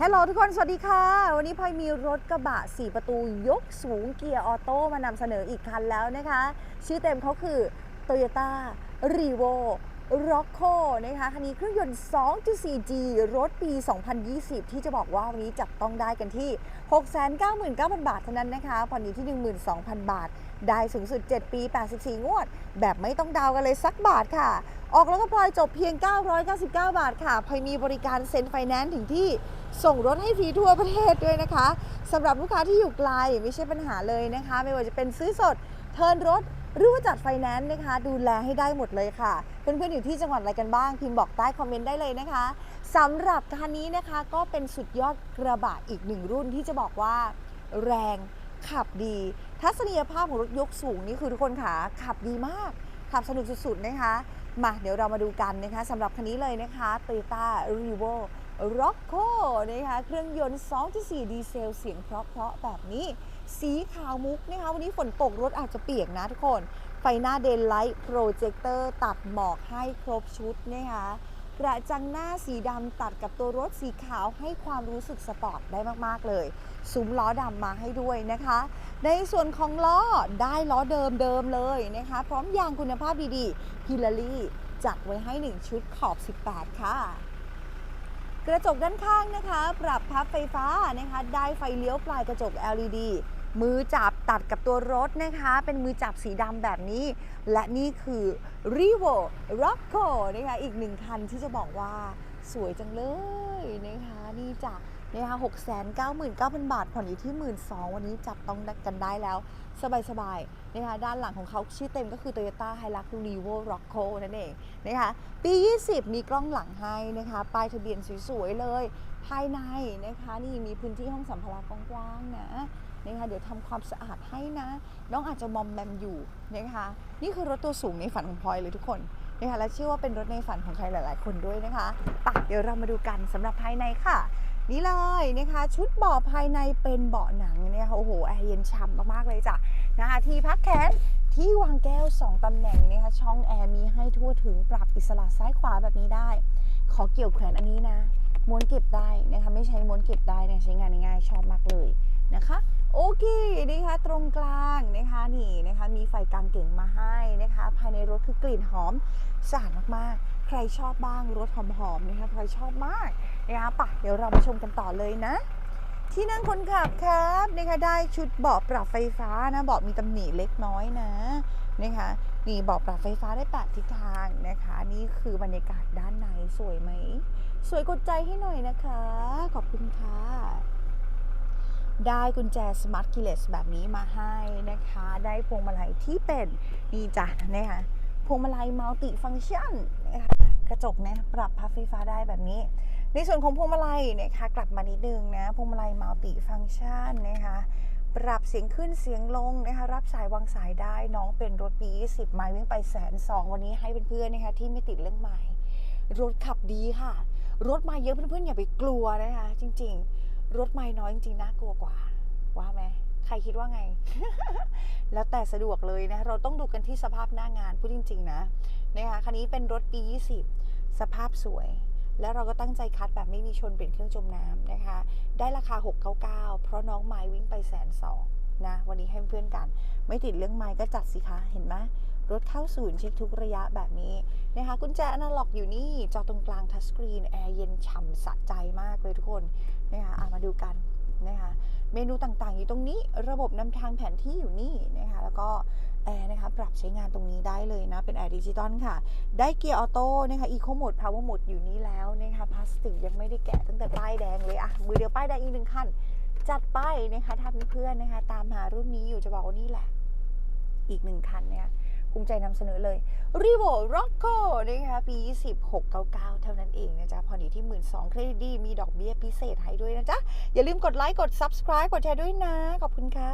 ฮัลโหลทุกคน สวัสดีค่ะ วันนี้พลอยมีรถกระบะ 4 ประตูยกสูงเกียร์ออโต้มานำเสนออีกคันแล้วนะคะ ชื่อเต็มเขาคือ Toyota r e v o r o c c o นะคะคันนี้เครื่องยนต์ 2.4G รถปี 2020 ที่จะบอกว่าวันนี้จับต้องได้กันที่ 699,000 บาทเท่านั้นนะคะผ่อนอยู่ที่ 12,000 บาท ได้สูงสุด 7 ปี 84 งวด แบบไม่ต้องดาวกันเลยสักบาทค่ะ ออกแล้วก็พลอยจบเพียง 999 บาทค่ะพลอยมีบริการเซ็นไฟแนนซ์ถึงที่ส่งรถให้ฟรีทั่วประเทศด้วยนะคะสำหรับลูกค้าที่อยู่ไกลไม่ใช่ปัญหาเลยนะคะ ไม่ว่าจะเป็นซื้อสด เทินรถหรือว่าจัดไฟแนนซ์นะคะ ดูแลให้ได้หมดเลยค่ะ เพื่อนๆอยู่ที่จังหวัดอะไรกันบ้าง พิมพ์บอกใต้คอมเมนต์ได้เลยนะคะสำหรับคันนี้นะคะก็เป็นสุดยอดกระบะอีกหนึ่งรุ่นที่จะบอกว่า แรงขับดี ทัศนียภาพของรถยกสูงนี่คือทุกคนค่ะขับดีมาก ขับสนุกสุดๆนะคะ มาเดี๋ยวเรามาดูกันนะคะสำหรับคันนี้เลยนะคะ Toyota r e v o r o c c o นะคะเครื่องยนต์ 2.4 ดีเซลเสียงเพราะๆแบบนี้ สีขาวมุกนะคะวันนี้ฝนตกรถอาจจะเปียกนะทุกคน ไฟหน้าเดนไลท์โปรเจคเตอร์ตัดหมอกให้ครบชุดนะคะ กระจังหน้าสีดำตัดกับตัวรถสีขาวให้ความรู้สึกสปอร์ตได้มาก ๆ เลยซุ้มล้อดำมาให้ด้วยนะคะ ในส่วนของล้อได้ล้อเดิมๆเลยนะคะ พร้อมยางคุณภาพดีๆฮิลลารีจัดไว้ให้ 1 ชุดขอบ 18 ค่ะ กระจกด้านข้างนะคะ ปรับพับไฟฟ้านะคะ ได้ไฟเลี้ยวปลายกระจก LED มือจับตัดกับตัวรถนะคะ เป็นมือจับสีดำแบบนี้ และนี่คือ r e v o r o c c o นะคะอีกหนึ่งคันที่จะบอกว่าสวยจังเลยนะคะนี่จ้ะนะคะ699,000บาทผ่อนอยู่ที่1 2 0 0วันนี้จับต้องกันได้แล้ว สบายๆนะคะด้านหลังของเขาชื่อเต็มก็คือ Toyota Hilux Revo r o c c o นั่นเองนะคะปี 20 มีกล้องหลังให้นะคะป้ายทะเบียนสวยๆเลย ภายในนะคะนี่มีพื้นที่ห้องสัมภาระกว้างๆนะ นะคะเดี๋ยวทำความสะอาดให้นะ น้องอาจจะมอมแมมอยู่นะคะนี่คือรถตัวสูงในฝันของพลอยเลยทุกคนนะคะและเชื่อว่าเป็นรถในฝันของใครหลาย ๆ คนด้วยนะคะปะเดี๋ยวเรามาดูกันสำหรับภายในค่ะ นี่เลยนะคะ ชุดเบาะภายในเป็นเบาะหนังเนี่ยค่ะโอ้โหแอร์เย็นฉ่ำมากๆเลยจ้ะนะคะที่พักแขนที่วางแก้ว 2 ตำแหน่งนะคะช่องแอร์มีให้ทั่วถึงปรับอิสระซ้ายขวาแบบนี้ได้ ขอเกี่ยวแขวนอันนี้นะม้วนเก็บได้นะคะไม่ใช้ม้วนเก็บได้เนี่ยใช้งานง่ายชอบมากเลยนะคะ โอเคนะคะตรงกลางนะคะนี่นะคะมีไฟกลางเก่งมาให้นะคะภายในรถคือกลิ่นหอมสะอาดมากๆ ใครชอบบ้างรถหอมๆนะคะใครชอบมากนะคะปะเดี๋ยวเรามาชมกันต่อเลยนะที่นั่งคนขับครับนะคะได้ชุดเบาะปรับไฟฟ้านะเบาะมีตำหนิเล็กน้อยนะนะคะนี่เบาะปรับไฟฟ้าได้แปดทิศทางนะคะนี่คือบรรยากาศด้านในสวยไหม สวยกดใจให้หน่อยนะคะ ขอบคุณค่ะ ได้กุญแจ Smart Keyless แบบนี้มาให้นะคะ ได้พวงมาลัยที่เป็นนี่จ้ะนะคะพวงมาลัยมัลติฟัง c t ชันนะคะกระจกเนี่ยปรับพับไฟฟ้าได้แบบนี้ ในส่วนของพวงมาลัยนะคะกลับมานิดนึงนะพวงมาลัยมัลติฟัง c t ชันนะคะปรับเสียงขึ้นเสียงลงนะคะรับสายวางสายได้น้องเป็นรถปี 20 ไมล์วิ่งไปแสนสองวันนี้ให้เพื่อนๆนะคะที่ไม่ติดเรื่องไมล์รถขับดีค่ะ รถมาเยอะเพื่อนๆอย่าไปกลัวนะคะ จริง ๆ รถไม่น้อยจริงๆน่ากลัวกว่า ว่าไหมใครคิดว่าไง แล้วแต่สะดวกเลยนะ เราต้องดูกันที่สภาพหน้างานพูดจริง ๆ นะนะคะคันนี้เป็นรถปี 20 สภาพสวย แล้วเราก็ตั้งใจคัดแบบไม่มีชนเปลี่ยนเครื่องจมน้ำนะคะ ได้ราคา 699 เพราะน้องไม้วิ่งไปแสนสองนะวันนี้ให้เพื่อนกัน ไม่ติดเรื่องไม้ก็จัดสิคะ เห็นไหมรถเข้าศูนย์เช็คทุกระยะแบบนี้นะคะกุญแจอนาล็อกอยู่นี่ จอตรงกลางทัชสกรีน แอร์เย็นฉ่ำสะใจมากเลยทุกคน นะคะมาดูกันนะคะเมนูต่างๆอยู่ตรงนี้ระบบนำทางแผนที่อยู่นี่นะคะแล้วก็แอร์นะคะปรับใช้งานตรงนี้ได้เลยนะ เป็นแอร์ดิจิตอลค่ะ ได้เกียร์ออโต้นะคะอีโคโหมดพาวเวอร์โหมดอยู่นี่แล้วนะคะพลาสติกยังไม่ได้แกะตั้งแต่ป้ายแดงเลยอะมือเดียวป้ายแดงอีกหนึ่งคันจัดไปนะคะถ้าเพื่อนๆนะคะ ตามหารุ่นนี้อยู่จะบอกว่านี่แหละ อีกหนึ่งคันเนี่ย ภูมิใจนำเสนอเลย r e v o r o c c o นะคะปี 2699 เท่านั้นเองนะจ๊ะพอดีที่ 12,000เครดิตดี มีดอกเบี้ยพิเศษให้ด้วยนะจ๊ะ อย่าลืมกดไลค์ กด subscribe กดแชร์ด้วยนะ ขอบคุณค่ะ